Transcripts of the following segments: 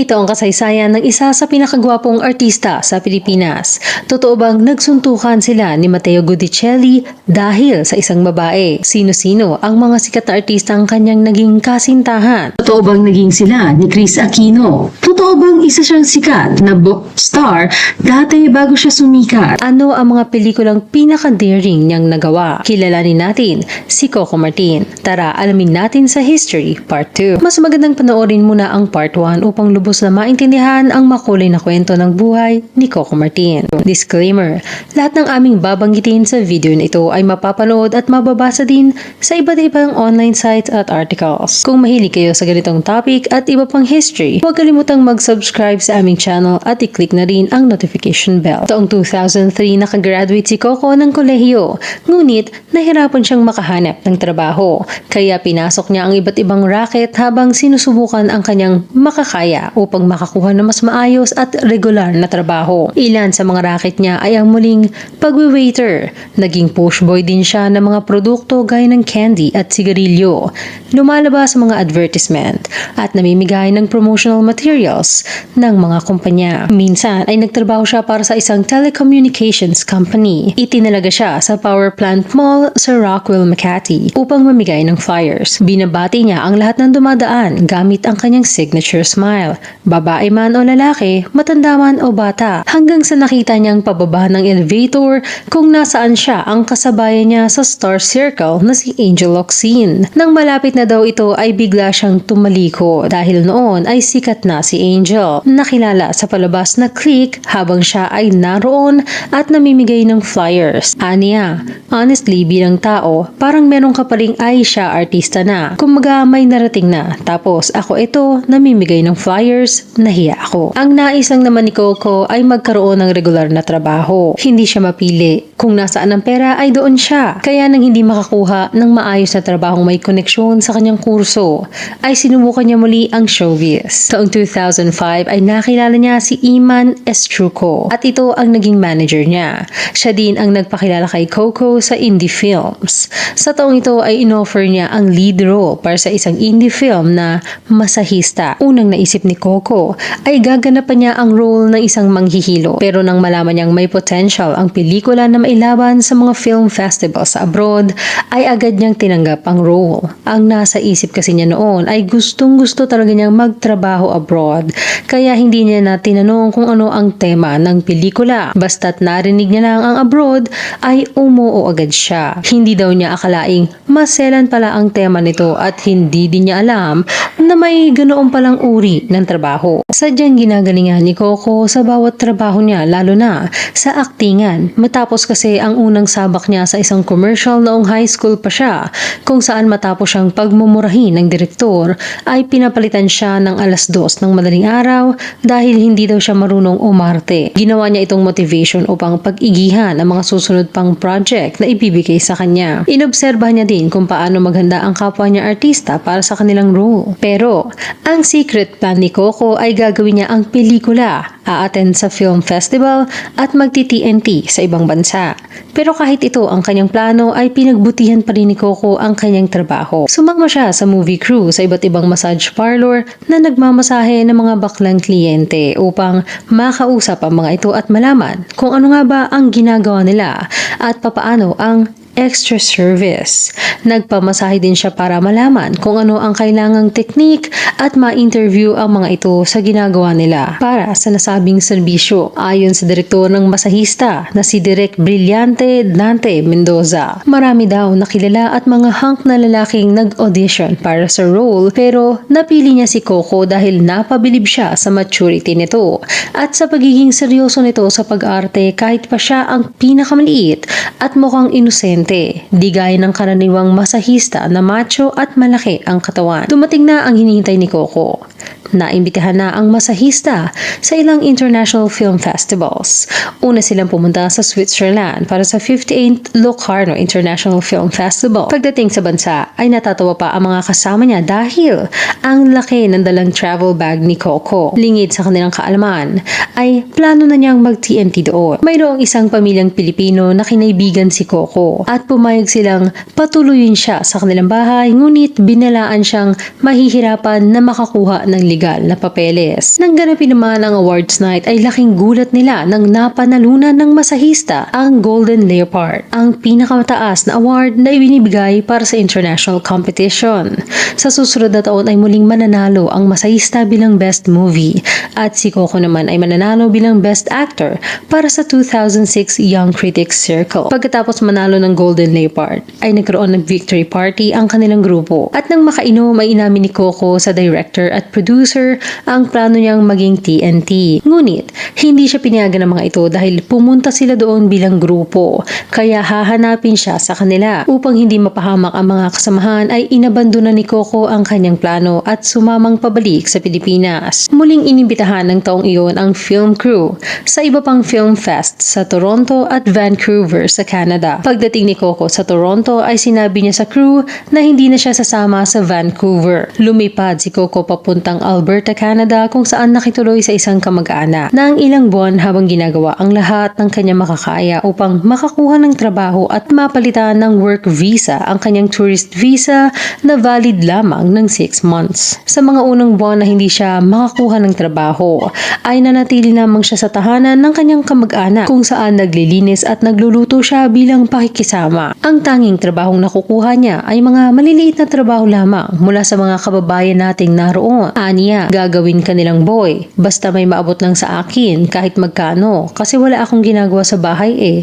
Ito ang kasaysayan ng isa sa pinakagwapong artista sa Pilipinas. Totoo bang nagsuntukan sila ni Matteo Gudicelli dahil sa isang babae? Sino-sino ang mga sikat na artista ang kanyang naging kasintahan? Totoo bang naging sila ni Chris Aquino? Totoo bang isa siyang sikat na book star dati bago siya sumikat? Ano ang mga pelikulang pinaka-daring niyang nagawa? Kilalanin natin si Coco Martin. Tara, alamin natin sa History Part 2. Mas magandang panoorin muna ang Part 1 upang lubos na maintindihan ang makulay na kwento ng buhay ni Coco Martin. Disclaimer, lahat ng aming babanggitin sa video na ito ay mapapanood at mababasa din sa iba't ibang online sites at articles. Kung mahilig kayo sa ganitong topic at iba pang history, huwag kalimutang mag-subscribe sa aming channel at i-click na rin ang notification bell. Taong 2003 nakagraduate si Coco ng kolehiyo, ngunit nahirapan siyang makahanap ng trabaho. Kaya pinasok niya ang iba't ibang racket habang sinusubukan ang kanyang makakaya upang makakuha ng mas maayos at regular na trabaho. Ilan sa mga racket niya ay ang muling pagwi-waiter. Naging pushboy din siya ng mga produkto gaya ng candy at sigarilyo. Lumalabas sa mga advertisement at namimigay ng promotional materials ng mga kumpanya. Minsan ay nagtrabaho siya para sa isang telecommunications company. Itinalaga siya sa power plant mall sa Rockwell, Makati upang mamigay ng flyers. Binabati niya ang lahat ng dumadaan gamit ang kanyang signature smile. Babae man o lalaki, matanda man o bata, hanggang sa nakita niyang pababa ng elevator kung nasaan siya ang kasabayan niya sa star circle na si Angel Oxin. Nang malapit na daw ito ay bigla siyang tumaliko dahil noon ay sikat na si Angel. Nakilala sa palabas na click habang siya ay naroon at namimigay ng flyers. Aniya, honestly bilang tao, parang meron ka pa ring ay siya artista na. Kumaga may narating na. Tapos ako ito namimigay ng flyers, nahiya ako. Ang nais lang naman ni Coco ay magkaroon ng regular na trabaho. Hindi siya mapili. Kung nasaan ang pera ay doon siya. Kaya nang hindi makakuha ng maayos na trabahong may koneksyon sa kanyang kurso, ay sinubukan niya muli ang showbiz. Taong 2005 ay nakilala niya si Iman Estruco at ito ang naging manager niya. Siya din ang nagpakilala kay Coco sa indie films. Sa taong ito ay inoffer niya ang lead role para sa isang indie film na masahista. Unang naisip ni Coco ay gaganapan niya ang role ng isang manghihilo. Pero nang malaman niyang may potential ang pelikula na mailaban sa mga film festival sa abroad, ay agad niyang tinanggap ang role. Ang nasa isip kasi niya noon ay gustong gusto talaga niyang magtrabaho abroad. Kaya hindi niya na tinanong kung ano ang tema ng pelikula. Basta't narinig niya lang ang abroad ay umuo agad siya. Hindi daw niya akalaing maselan pala ang tema nito at hindi din niya alam na may ganoon palang uri ng trabaho. Sadyang ginagalingan ni Coco sa bawat trabaho niya lalo na sa aktingan. Matapos kasi ang unang sabak niya sa isang commercial noong high school pa siya kung saan matapos siyang pagmumurahin ng direktor ay pinapalitan siya ng alas dos ng madaling araw dahil hindi daw siya marunong umarte. Ginawa niya itong motivation upang pag-igihan ang mga susunod pang project na ibibigay sa kanya. Inobserbahan niya din kung paano maghanda ang kapwa niya artista para sa kanilang role. Pero, ang secret plan ni Coco ay gagawin niya ang pelikula, a-attend sa film festival at magti-TNT sa ibang bansa. Pero kahit ito ang kanyang plano ay pinagbutihan pa rin ni Coco ang kanyang trabaho. Sumama siya sa movie crew sa iba't ibang massage parlor na nagmamasahe ng mga baklang kliyente upang makausap ang mga ito at malaman kung ano nga ba ang ginagawa nila at papaano ang extra service. Nagpamasahe din siya para malaman kung ano ang kailangang teknik at ma-interview ang mga ito sa ginagawa nila para sa nasabing serbisyo. Ayon sa direktor ng masahista na si Direk Brillante Dante Mendoza, marami daw nakilala at mga hunk na lalaking nag-audition para sa role pero napili niya si Coco dahil napabilib siya sa maturity nito at sa pagiging seryoso nito sa pag-arte kahit pa siya ang pinakamaliit at mukhang inosente, di gaya ng karaniwang masahista na macho at malaki ang katawan. Dumating na ang hinihintay ni Coco. Naimbitahan na ang masahista sa ilang international film festivals. Una silang pumunta sa Switzerland para sa 58th Locarno International Film Festival. Pagdating sa bansa ay natatawa pa ang mga kasama niya dahil ang laki ng dalang travel bag ni Coco. Lingid sa kanilang kaalaman ay plano na niyang mag-TNT doon. Mayroong isang pamilyang Pilipino na kinaibigan si Coco at pumayag silang patuloyin siya sa kanilang bahay ngunit binalaan siyang mahihirapan na makakuha ng ligaw illegal na papeles. Nang ganapin naman ang awards night ay laking gulat nila nang napanalunan ng masahista ang Golden Leopard, ang pinakamataas na award na ibinibigay para sa international competition. Sa susunod na taon ay muling mananalo ang masahista bilang best movie at si Coco naman ay mananalo bilang best actor para sa 2006 Young Critics Circle. Pagkatapos manalo ng Golden Leopard ay nagkaroon ng victory party ang kanilang grupo at nang makainom ay inamin ni Coco sa director at producer ang plano niyang maging TNT. Ngunit hindi siya pinayagan ng mga ito dahil pumunta sila doon bilang grupo kaya hahanapin siya sa kanila upang hindi mapahamak ang mga kasamahan ay inabandona ni Coco ang kanyang plano at sumamang pabalik sa Pilipinas. Muling inimbitahan ng taong iyon ang film crew sa iba pang film fest sa Toronto at Vancouver sa Canada. Pagdating ni Coco sa Toronto ay sinabi niya sa crew na hindi na siya sasama sa Vancouver. Lumipad si Coco papuntang Alberta, Canada kung saan nakituloy sa isang kamag-anak na ang ilang buwan habang ginagawa ang lahat ng kanya makakaya upang makakuha ng trabaho at mapalitan ng work visa ang kanyang tourist visa na valid lamang ng 6 months. Sa mga unang buwan na hindi siya makakuha ng trabaho ay nanatili lamang siya sa tahanan ng kanyang kamag-anak kung saan naglilinis at nagluluto siya bilang pakikisama. Ang tanging trabahong nakukuha niya ay mga maliliit na trabaho lamang mula sa mga kababayan nating naroon. Aniya, gagawin ka nilang boy. Basta may maabot lang sa akin kahit magkano kasi wala akong ginagawa sa bahay eh.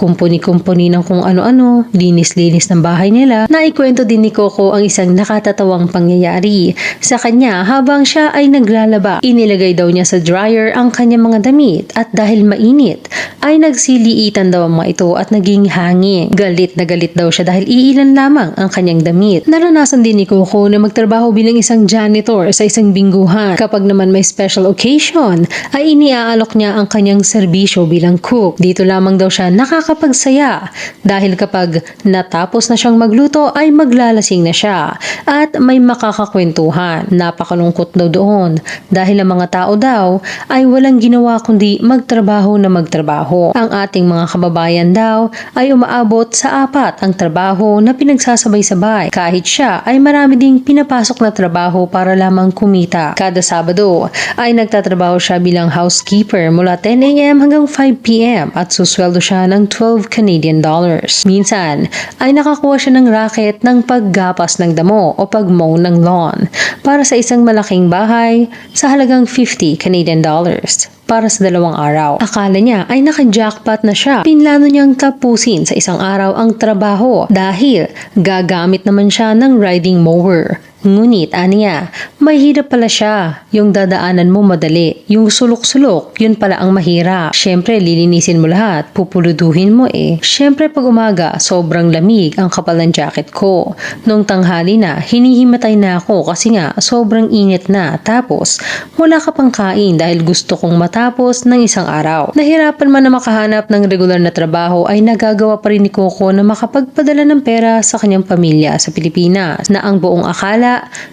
Kumpuni-kumpuni ng kung ano-ano, linis-linis ng bahay nila. Naikwento din ni Coco ang isang nakatatawang pangyayari. Sa kanya habang siya ay naglalaba, inilagay daw niya sa dryer ang kanyang mga damit at dahil mainit ay nagsiliitan daw ang mga ito at naging hangin. Galit na galit daw siya dahil iilan lamang ang kanyang damit. Naranasan din ni Coco na magtrabaho bilang isang janitor sa isang bingguhan. Kapag naman may special occasion, ay iniaalok niya ang kanyang serbisyo bilang cook. Dito lamang daw siya nakakapagsaya dahil kapag natapos na siyang magluto ay maglalasing na siya at may makakakwentuhan. Napakalungkot daw doon dahil ang mga tao daw ay walang ginawa kundi magtrabaho na magtrabaho. Ang ating mga kababayan daw ay umaabot sa apat ang trabaho na pinagsasabay-sabay kahit siya ay marami ding pinapasok na trabaho para lamang kumita. Kada Sabado ay nagtatrabaho siya bilang housekeeper mula 10am hanggang 5pm at susweldo siya ng 12 Canadian dollars. Minsan ay nakakuha siya ng racket ng paggapas ng damo o pagmow ng lawn para sa isang malaking bahay sa halagang 50 Canadian dollars para sa dalawang araw. Akala niya ay naka-jackpot na siya. Pinlano niyang tapusin sa isang araw ang trabaho dahil gagamit naman siya ng riding mower. Ngunit, aniya, may hirap pala siya. Yung dadaanan mo madali. Yung sulok-sulok, yun pala ang mahirap. Siyempre, lilinisin mo lahat. Pupuluduhin mo eh. Siyempre, pag umaga, sobrang lamig ang kapal ng jacket ko. Nung tanghali na, hinihimatay na ako kasi nga, sobrang init na. Tapos, wala ka pang kain dahil gusto kong matapos ng isang araw. Nahirapan man na makahanap ng regular na trabaho ay nagagawa pa rin ni Coco na makapagpadala ng pera sa kanyang pamilya sa Pilipinas na ang buong akala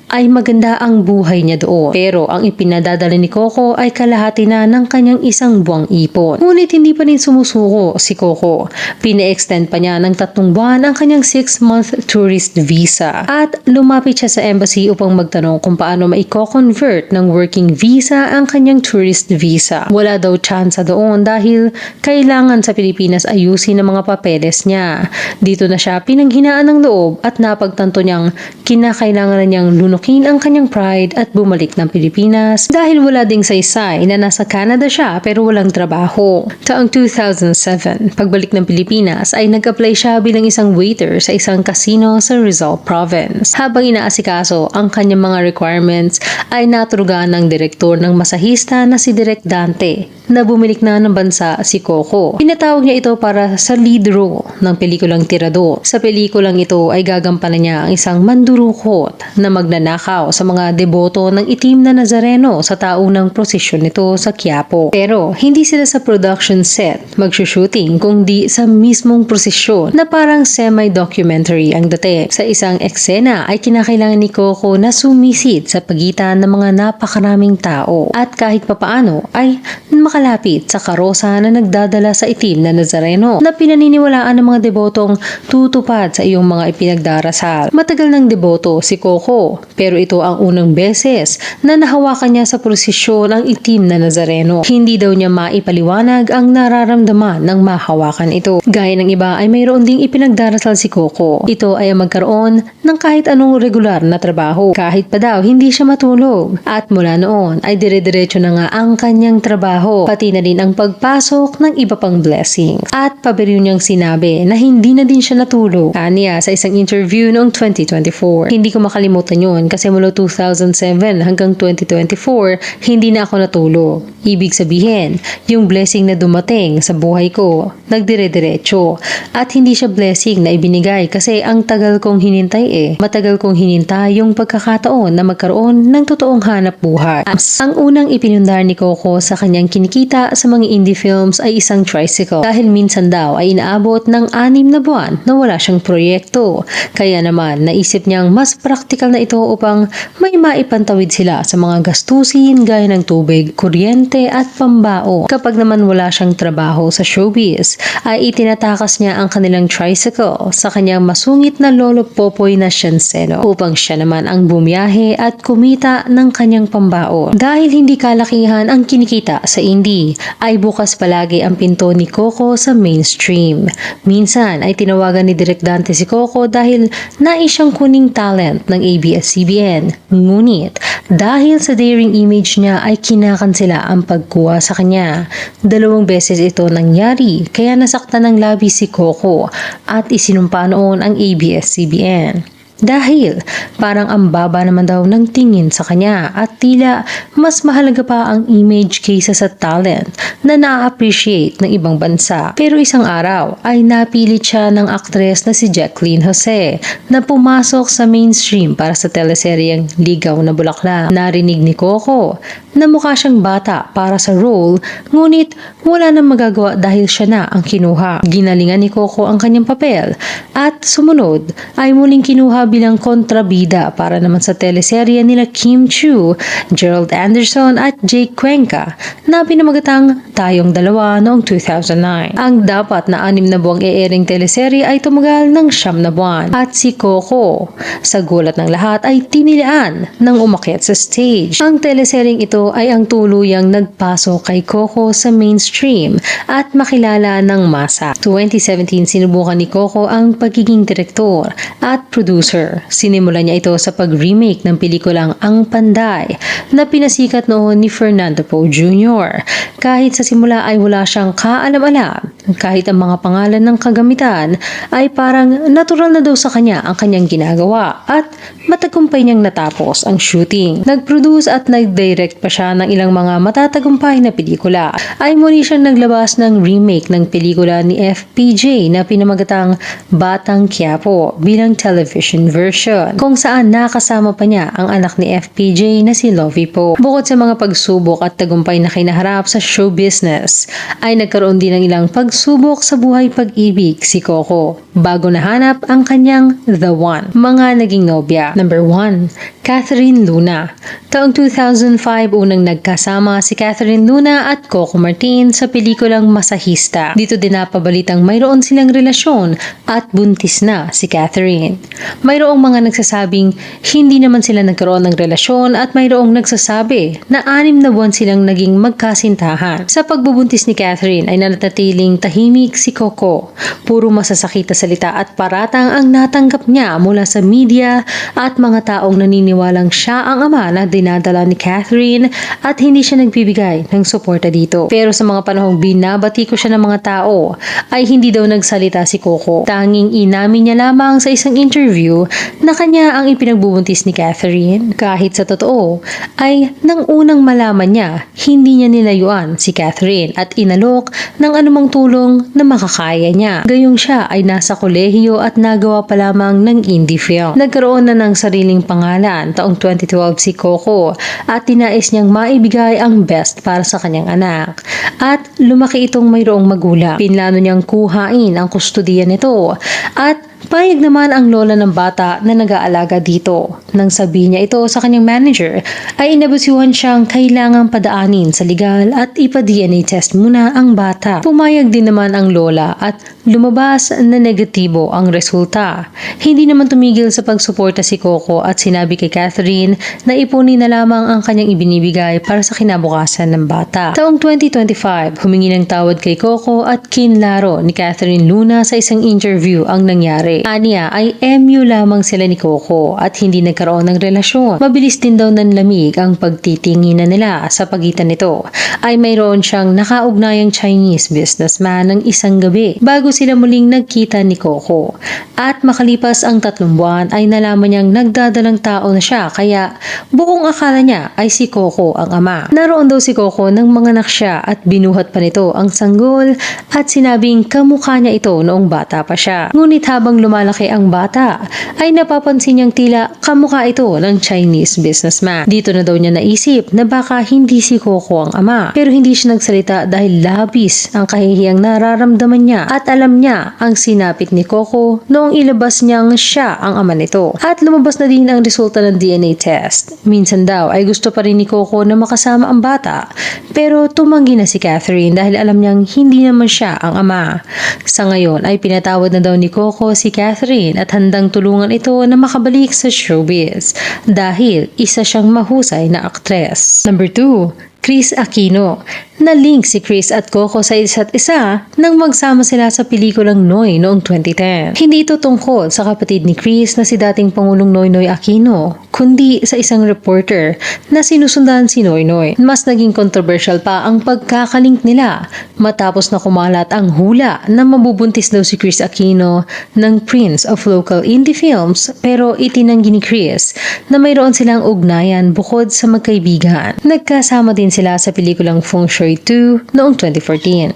ay maganda ang buhay niya doon. Pero ang ipinadadala ni Coco ay kalahati na ng kanyang isang buwang ipon. Ngunit hindi pa rin sumusuko si Coco. Pina-extend pa niya ng tatlong buwan ang kanyang 6-month tourist visa. At lumapit siya sa embassy upang magtanong kung paano maiko-convert ng working visa ang kanyang tourist visa. Wala daw tsansa doon dahil kailangan sa Pilipinas ayusin ang mga papeles niya. Dito na siya pinanghinaan ng loob at napagtanto niyang kinakailangan na niyang lunukin ang kanyang pride at bumalik ng Pilipinas dahil wala ding saysay na nasa Canada siya pero walang trabaho. Taong 2007, pagbalik ng Pilipinas ay nag-apply siya bilang isang waiter sa isang casino sa Rizal Province. Habang inaasikaso ang kanyang mga requirements ay naturugan ng direktor ng masahista na si Direk Dante na bumilik na ng bansa si Coco. Pinatawag niya ito para sa lead role ng pelikulang Tirado. Sa pelikulang ito ay gagampanan niya ang isang mandurukot na magnanakaw sa mga deboto ng itim na Nazareno sa taunang prosesyon nito sa Quiapo. Pero hindi sila sa production set magsushooting kundi sa mismong prosesyon na parang semi-documentary ang dati. Sa isang eksena ay kinakailangan ni Coco na sumisid sa pagitan ng mga napakaraming tao at kahit papaano ay makalapit sa karosa na nagdadala sa itim na Nazareno na pinaniniwalaan ng mga debotong tutupad sa iyong mga ipinagdarasal. Matagal ng deboto si Coco Coco pero ito ang unang beses na nahawakan niya sa prosesyon ang itim na Nazareno. Hindi daw niya maipaliwanag ang nararamdaman ng mahawakan ito. Gaya ng iba ay mayroon ding ipinagdarasal si Coco. Ito ay ang magkaroon ng kahit anong regular na trabaho. Kahit pa daw hindi siya matulog. At mula noon ay dire-diretso na nga ang kanyang trabaho pati na din ang pagpasok ng iba pang blessing. At pabiro niyang sinabi na hindi na din siya natulog. Kanya sa isang interview noong 2024. Hindi ko makalimutan yun kasi mula 2007 hanggang 2024 hindi na ako natulog. Ibig sabihin, yung blessing na dumating sa buhay ko, nagdire-diretso. At hindi siya blessing na ibinigay kasi ang tagal kong hinintay. Matagal kong hinintay yung pagkakataon na magkaroon ng totoong hanap buhay. Ang unang ipinundar ni Coco sa kanyang kinikita sa mga indie films ay isang tricycle dahil minsan daw ay inaabot ng anim na buwan na wala siyang proyekto. Kaya naman naisip niyang mas praktikal na ito upang may maipantawid sila sa mga gastusin gaya ng tubig, kuryente at pambao. Kapag naman wala siyang trabaho sa showbiz, ay itinatakas niya ang kanilang tricycle sa kanyang masungit na lolo Popoy na Shanseno upang siya naman ang bumiyahe at kumita ng kanyang pambao. Dahil hindi kalakihan ang kinikita sa indie, ay bukas palagi ang pinto ni Coco sa mainstream. Minsan ay tinawagan ni Direk Dante si Coco dahil nais siyang kuning talent ng ABS-CBN. Ngunit dahil sa daring image niya ay kinakansela ang pagkuha sa kanya. Dalawang beses ito nangyari kaya nasaktan ng labi si Coco at isinumpa noon ang ABS-CBN. Dahil parang ang naman daw ng tingin sa kanya at tila mas mahalaga pa ang image kaysa sa talent na na-appreciate ng ibang bansa. Pero isang araw ay napilit siya ng aktres na si Jacqueline Jose na pumasok sa mainstream para sa teleseryeng Ligaw na Bulaklak. Narinig ni Coco na mukha siyang bata para sa role ngunit wala nang magagawa dahil siya na ang kinuha. Ginalingan ni Coco ang kanyang papel at sumunod ay muling kinuha bilang kontrabida para naman sa teleserye nila Kim Chu, Gerald Anderson at Jake Cuenca na pinamagatang Tayong Dalawa noong 2009. Ang dapat na anim na buwang e-airing teleserye ay tumagal ng siyam na buwan at si Coco sa gulat ng lahat ay tinilian ng umakyat sa stage. Ang teleseryeng ito ay ang tuluyang nagpasok kay Coco sa mainstream at makilala ng masa. 2017 sinubukan ni Coco ang pagiging direktor at producer. Sinimula niya ito sa pag-remake ng pelikulang Ang Panday na pinasikat noon ni Fernando Poe Jr. Kahit sa simula ay wala siyang kaalam-alam, kahit ang mga pangalan ng kagamitan ay parang natural na daw sa kanya ang kanyang ginagawa at matagumpay niyang natapos ang shooting. Nag-produce at nag-direct pa siya ng ilang mga matatagumpay na pelikula. Ay muli siyang naglabas ng remake ng pelikula ni FPJ na pinamagatang Batang Quiapo bilang television version kung saan nakasama pa niya ang anak ni FPJ na si Lovie Po. Bukod sa mga pagsubok at tagumpay na kinaharap sa show business, ay nagkaroon din ng ilang pagsubok sa buhay pag-ibig si Coco bago nahanap ang kanyang The One. Mga naging nobya. Number 1, Catherine Luna. Taong 2005 unang nagkasama si Catherine Luna at Coco Martin sa pelikulang Masahista. Dito din napabalitang mayroon silang relasyon at buntis na si Catherine. Mayroong mga nagsasabing hindi naman sila nagkaroon ng relasyon at mayroong nagsasabi na anim na buwan silang naging magkasintahan. Sa pagbubuntis ni Catherine ay nanatiling tahimik si Coco. Puro masasakit na salita at paratang ang natanggap niya mula sa media at mga taong naniniwalang siya ang ama na dinadala ni Catherine at hindi siya nagbibigay ng suporta dito. Pero sa mga panahong binabati ko siya ng mga tao ay hindi daw nagsalita si Coco. Tanging inamin niya lamang sa isang interview na kanya ang ipinagbubuntis ni Catherine. Kahit sa totoo ay nang unang malaman niya hindi niya nilayuan si Catherine at inalok ng anumang tulong na makakaya niya. Gayong siya ay nasa kolehiyo at nagawa pa lamang ng indie film. Nagkaroon na ng sariling pangalan taong 2012 si Coco at tinais niyang maibigay ang best para sa kanyang anak. At lumaki itong mayroong magulang. Pinlano niyang kuhain ang kustodiya nito at Payag naman ang lola ng bata na nag-aalaga dito. Nang sabihin niya ito sa kanyang manager, ay inabusyuhan siyang kailangang padaanin sa legal at ipa-DNA test muna ang bata. Pumayag din naman ang lola at lumabas na negatibo ang resulta. Hindi naman tumigil sa pagsuporta si Coco at sinabi kay Catherine na ipunin na lamang ang kanyang ibinibigay para sa kinabukasan ng bata. Taong 2025, humingi ng tawad kay Coco at kinlaro ni Catherine Luna sa isang interview ang nangyari. Aniya ay MU lamang sila ni Coco at hindi nagkaroon ng relasyon. Mabilis din daw nanlamig ang pagtitinginan nila sa pagitan nito. Ay mayroon siyang nakaugnayang Chinese businessman ng isang gabi bago sila muling nagkita ni Coco. At makalipas ang tatlong buwan ay nalaman niyang nagdadalang tao na siya kaya buong akala niya ay si Coco ang ama. Naroon daw si Coco nang manganak siya at binuhat pa nito ang sanggol at sinabing kamukha niya ito noong bata pa siya. Ngunit habang lumalaki ang bata ay napapansin niyang tila kamukha ito ng Chinese businessman. Dito na daw niya naisip na baka hindi si Coco ang ama pero hindi siya nagsalita dahil labis ang kahihiyang nararamdaman niya at alam niya ang sinapit ni Coco noong ilabas niyang siya ang ama nito. At lumabas na din ang resulta ng DNA test. Minsan daw ay gusto pa rin ni Coco na makasama ang bata pero tumanggi na si Catherine dahil alam niyang hindi naman siya ang ama. Sa ngayon ay pinatawad na daw ni Coco si Catherine at handang tulungan ito na makabalik sa showbiz dahil isa siyang mahusay na aktres. Number 2, Chris Aquino. Na-link si Chris at Coco sa isa't isa nang magsama sila sa pelikulang Noy noong 2010. Hindi ito tungkol sa kapatid ni Chris na si dating Pangulong Noy Noy Aquino, kundi sa isang reporter na sinusundan si Noy Noy. Mas naging controversial pa ang pagkakalink nila matapos na kumalat ang hula na mabubuntis daw si Chris Aquino ng Prince of Local Indie Films pero itinanggi ni Chris na mayroon silang ugnayan bukod sa magkaibigan. Nagkasama din sila sa pelikulang Feng Shui 2 noong 2014.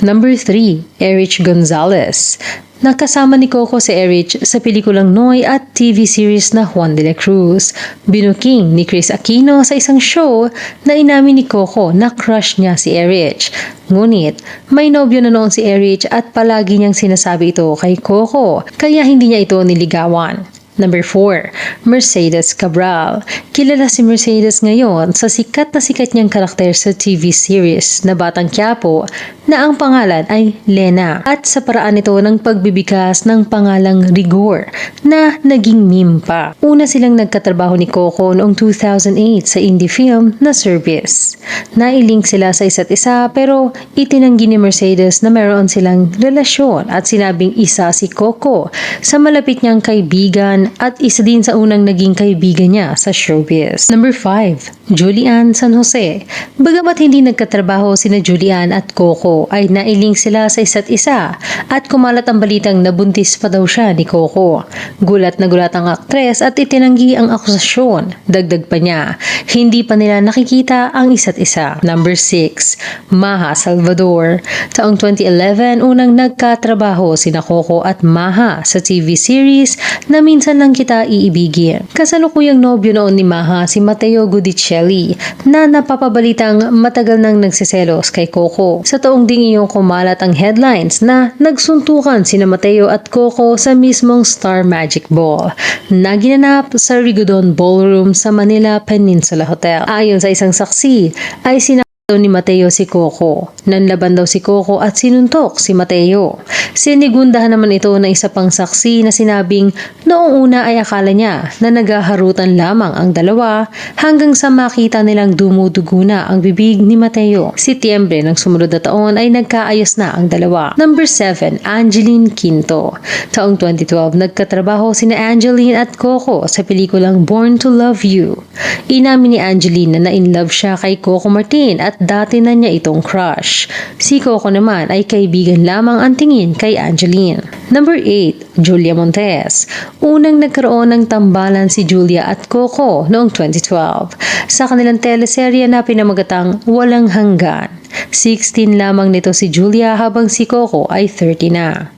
Number 3, Erich Gonzalez. Nakasama ni Coco si Erich sa pelikulang Noy at TV series na Juan de la Cruz. Binuking ni Chris Aquino sa isang show na inamin ni Coco na crush niya si Erich. Ngunit, may nobyo na noon si Erich at palagi niyang sinasabi ito kay Coco, kaya hindi niya ito niligawan. Number 4, Mercedes Cabral. Kilala si Mercedes ngayon sa sikat na sikat niyang karakter sa TV series na Batang Quiapo na ang pangalan ay Lena at sa paraan nito ng pagbibigas ng pangalang Rigor na naging meme pa. Una silang nagkatrabaho ni Coco noong 2008 sa indie film na Service. Nailink sila sa isa't isa pero itinanggi ni Mercedes na meron silang relasyon at sinabing isa si Coco sa malapit niyang kaibigan at isa din sa unang naging kaibigan niya sa showbiz. Number 5, Julian San Jose. Bagamat hindi nagkatrabaho sina Julian at Coco ay nailing sila sa isa't isa at kumalat ang balitang nabuntis pa daw siya ni Coco. Gulat na gulat ang aktres at itinanggi ang akusasyon. Dagdag pa niya, hindi pa nila nakikita ang isa't isa. Number 6, Maha Salvador. Taong 2011, unang nagkatrabaho sina Coco at Maha sa TV series na minsan lang kita iibigin. Kasalukuyang nobyo noon ni Maha si Matteo Gudicelli na napapabalitang matagal nang nagsiselos kay Coco. Sa taong ding iyong kumalat ang headlines na nagsuntukan sina Matteo at Coco sa mismong Star Magic Ball na ginanap sa Rigodon Ballroom sa Manila Peninsula Hotel. Ayon sa isang saksi ay sina daw ni Mateo si Coco. Nanlaban daw si Coco at sinuntok si Mateo. Sinigundahan naman ito ng isa pang saksi na sinabing noong una ay akala niya na nagaharutan lamang ang dalawa hanggang sa makita nilang dumudugo na ang bibig ni Mateo. Setyembre ng sumunod na taon ay nagkaayos na ang dalawa. Number 7, Angeline Quinto. Taong 2012, nagkatrabaho sina Angeline at Coco sa pelikulang Born to Love You. Inamin ni Angeline na na-inlove siya kay Coco Martin at dati na niya itong crush. Si Coco naman ay kaibigan lamang ang tingin kay Angeline. Number 8, Julia Montes. Unang nagkaroon ng tambalan si Julia at Coco noong 2012 sa kanilang teleserye na pinamagatang Walang Hanggan. 16 lamang nito si Julia habang si Coco ay 30 na.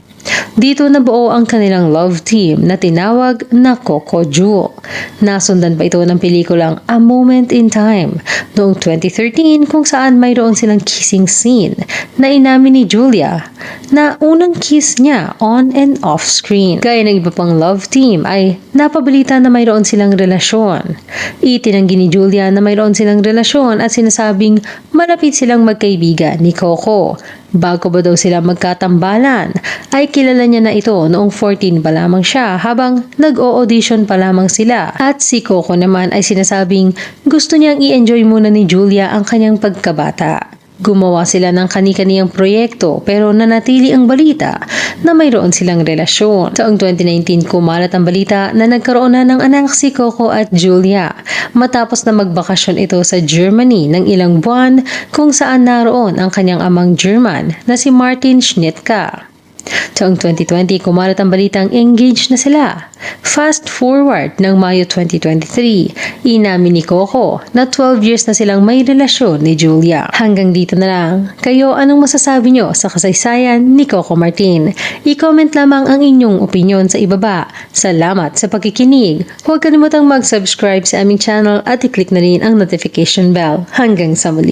Dito nabuo ang kanilang love team na tinawag na Coco Jewel. Nasundan pa ito ng pelikulang A Moment in Time noong 2013 kung saan mayroon silang kissing scene na inamin ni Julia na unang kiss niya on and off screen. Gaya ng iba pang love team ay napabalita na mayroon silang relasyon. Itinanggi ni Julia na mayroon silang relasyon at sinasabing malapit silang magkaibigan ni Coco. Bago ba daw sila magkatambalan, ay kilala niya na ito noong 14 pa lamang siya habang nag-o-audition pa lamang sila. At si Coco naman ay sinasabing gusto niyang i-enjoy muna ni Julia ang kanyang pagkabata. Gumawa sila ng kani-kaniyang proyekto pero nanatili ang balita na mayroon silang relasyon. Taong 2019 kumalat ang balita na nagkaroon na ng anak si Coco at Julia matapos na magbakasyon ito sa Germany ng ilang buwan kung saan naroon ang kanyang amang German na si Martin Schnittke. Taong 2020, kumalat ang balitang engaged na sila. Fast forward ng Mayo 2023, inamin ni Coco na 12 years na silang may relasyon ni Julia. Hanggang dito na lang. Kayo, anong masasabi nyo sa kasaysayan ni Coco Martin? I-comment lamang ang inyong opinion sa ibaba. Salamat sa pakikinig. Huwag kalimutang mag-subscribe sa aming channel at i-click na rin ang notification bell. Hanggang sa muli.